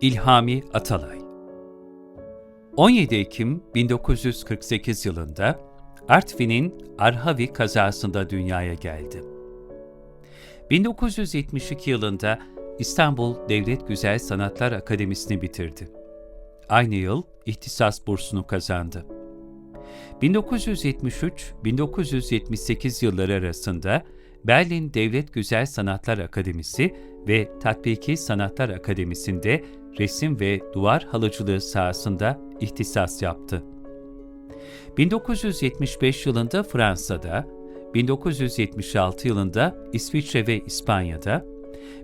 İlhami Atalay 17 Ekim 1948 yılında Artvin'in Arhavi kazasında dünyaya geldi. 1972 yılında İstanbul Devlet Güzel Sanatlar Akademisi'ni bitirdi. Aynı yıl ihtisas bursunu kazandı. 1973-1978 yılları arasında Berlin Devlet Güzel Sanatlar Akademisi ve Tatbiki Sanatlar Akademisi'nde resim ve duvar halıcılığı sahasında ihtisas yaptı. 1975 yılında Fransa'da, 1976 yılında İsviçre ve İspanya'da,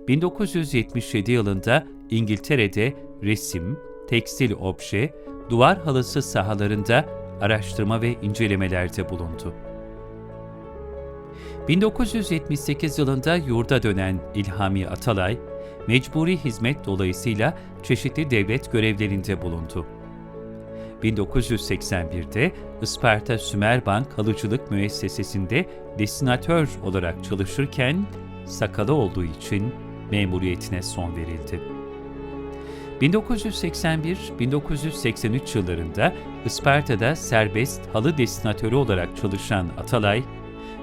1977 yılında İngiltere'de resim, tekstil obje, duvar halısı sahalarında araştırma ve incelemelerde bulundu. 1978 yılında yurda dönen İlhami Atalay, mecburi hizmet dolayısıyla çeşitli devlet görevlerinde bulundu. 1981'de Isparta Sümerbank Halıcılık Müessesesi'nde destinatör olarak çalışırken sakalı olduğu için memuriyetine son verildi. 1981-1983 yıllarında Isparta'da serbest halı destinatörü olarak çalışan Atalay,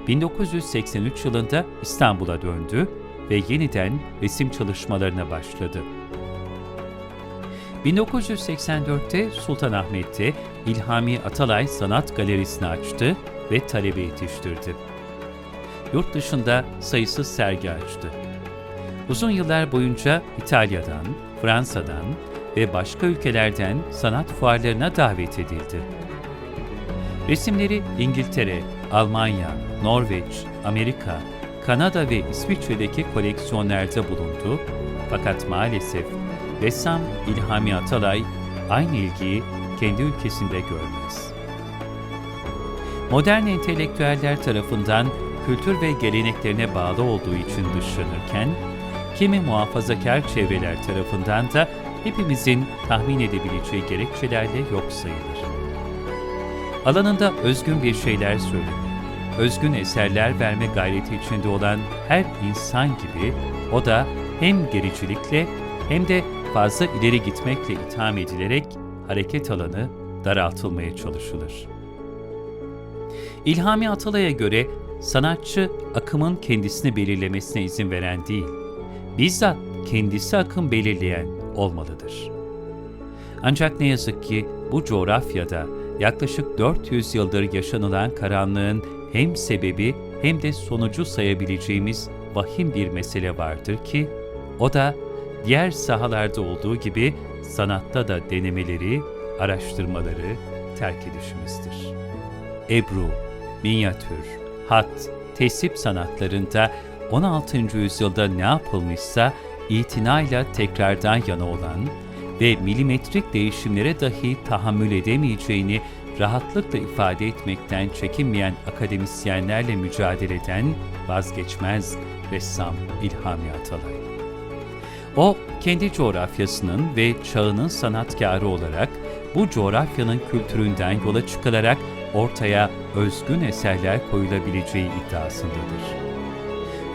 1983 yılında İstanbul'a döndü ve yeniden resim çalışmalarına başladı. 1984'te Sultanahmet'te İlhami Atalay Sanat Galerisi'ni açtı ve talebe yetiştirdi. Yurt dışında sayısız sergi açtı. Uzun yıllar boyunca İtalya'dan, Fransa'dan ve başka ülkelerden sanat fuarlarına davet edildi. Resimleri İngiltere, Almanya, Norveç, Amerika, Kanada ve İsviçre'deki koleksiyonlarda bulundu fakat maalesef ressam İlhami Atalay aynı ilgiyi kendi ülkesinde görmez. Modern entelektüeller tarafından kültür ve geleneklerine bağlı olduğu için dışlanırken, kimi muhafazakar çevreler tarafından da hepimizin tahmin edebileceği gerekçelerle yok sayılır. Alanında özgün bir şeyler söyleme, özgün eserler verme gayreti içinde olan her insan gibi o da hem gericilikle hem de fazla ileri gitmekle itham edilerek hareket alanı daraltılmaya çalışılır. İlhami Atalay'a göre sanatçı akımın kendisini belirlemesine izin veren değil, bizzat kendisi akım belirleyen olmalıdır. Ancak ne yazık ki bu coğrafyada yaklaşık 400 yıldır yaşanılan karanlığın hem sebebi hem de sonucu sayabileceğimiz vahim bir mesele vardır ki, o da diğer sahalarda olduğu gibi sanatta da denemeleri, araştırmaları terk edişimizdir. Ebru, minyatür, hat, tesip sanatlarında 16. yüzyılda ne yapılmışsa itinayla tekrardan yana olan ve milimetrik değişimlere dahi tahammül edemeyeceğini rahatlıkla ifade etmekten çekinmeyen akademisyenlerle mücadele eden vazgeçmez ressam İlhami Atalay. O, kendi coğrafyasının ve çağının sanatkarı olarak bu coğrafyanın kültüründen yola çıkılarak ortaya özgün eserler koyulabileceği iddiasındadır.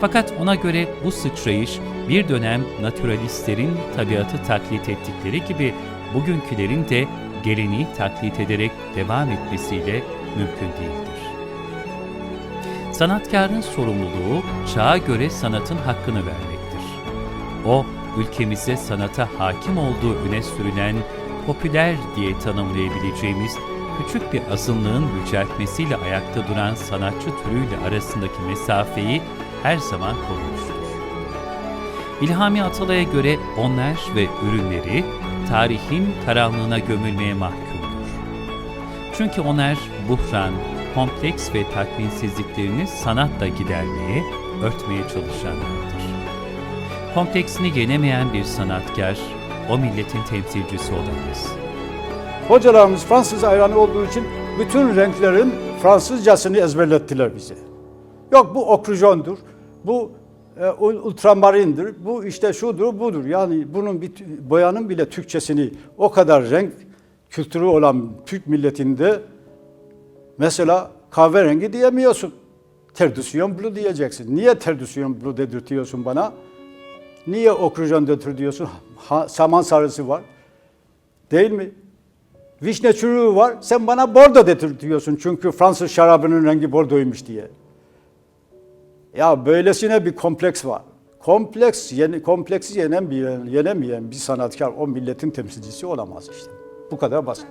Fakat ona göre bu sıçrayış bir dönem naturalistlerin tabiatı taklit ettikleri gibi bugünkülerin de geleneği taklit ederek devam etmesiyle mümkün değildir. Sanatkarın sorumluluğu çağa göre sanatın hakkını vermektir. O, ülkemizde sanata hakim olduğu öne sürülen popüler diye tanımlayabileceğimiz küçük bir azınlığın yüceltmesiyle ayakta duran sanatçı türüyle arasındaki mesafeyi her zaman korumuştur. İlhami Atalay'a göre onlar ve ürünleri tarihin karanlığına gömülmeye mahkumdur. Çünkü onlar buhran, kompleks ve tatminsizliklerini sanatla gidermeye, örtmeye çalışanlardır. Kompleksini yenemeyen bir sanatkar, o milletin temsilcisi olamaz. Hocalarımız Fransız hayranı olduğu için bütün renklerin Fransızcasını ezberlettiler bize. Yok bu okrujondur, bu e, ultramarindir, bu işte şudur, budur. Yani bunun bir, boyanın bile Türkçesini o kadar renk kültürü olan Türk milletinde mesela kahverengi diyemiyorsun. Terdüsyon blue diyeceksin. Niye terdüsyon blue dedirtiyorsun bana? Niye okrujon götür diyorsun? Ha, saman sarısı var. Değil mi? Vişne çürüğü var. Sen bana bordo getir diyorsun. Çünkü Fransız şarabının rengi bordoymuş diye. Ya böylesine bir kompleks var. Kompleks, yeni, kompleksi yenen bir, yenemeyen bir sanatkar o milletin temsilcisi olamaz işte. Bu kadar basit.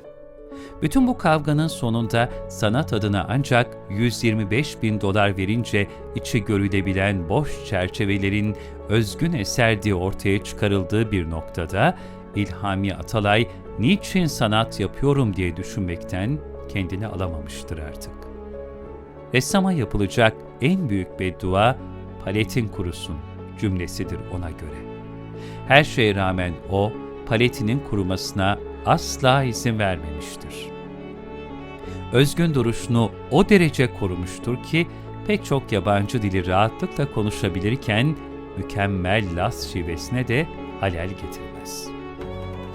Bütün bu kavganın sonunda sanat adına ancak 125 bin dolar verince içi görülebilen boş çerçevelerin özgün eser diye ortaya çıkarıldığı bir noktada İlhami Atalay niçin sanat yapıyorum diye düşünmekten kendini alamamıştır artık. Ressama yapılacak en büyük beddua paletin kurusun cümlesidir ona göre. Her şeye rağmen o paletinin kurumasına asla izin vermemiştir. Özgün duruşunu o derece korumuştur ki pek çok yabancı dili rahatlıkla konuşabilirken mükemmel Las şivesine de halel getirmez.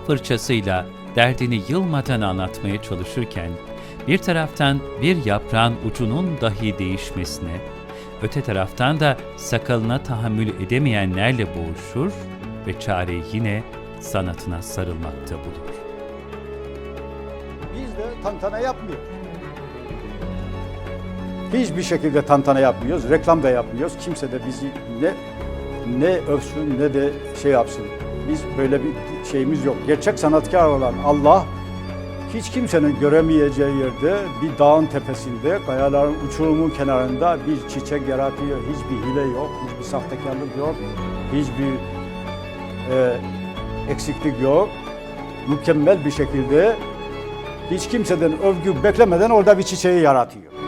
Fırçasıyla derdini yılmadan anlatmaya çalışırken bir taraftan bir yaprağın ucunun dahi değişmesine, öte taraftan da sakalına tahammül edemeyenlerle boğuşur ve çareyi yine sanatına sarılmakta bulur. Biz de tantana yapmıyoruz. Hiçbir şekilde tantana yapmıyoruz, reklam da yapmıyoruz. Kimse de bizi ne ne övsün ne de şey yapsın. Biz böyle bir şeyimiz yok. Gerçek sanatkar olan Allah hiç kimsenin göremeyeceği yerde bir dağın tepesinde, kayaların uçurumun kenarında bir çiçek yaratıyor. Hiçbir hile yok, hiçbir sahtekarlık yok, hiçbir e, eksiklik yok. Mükemmel bir şekilde hiç kimseden övgü beklemeden orada bir çiçeği yaratıyor.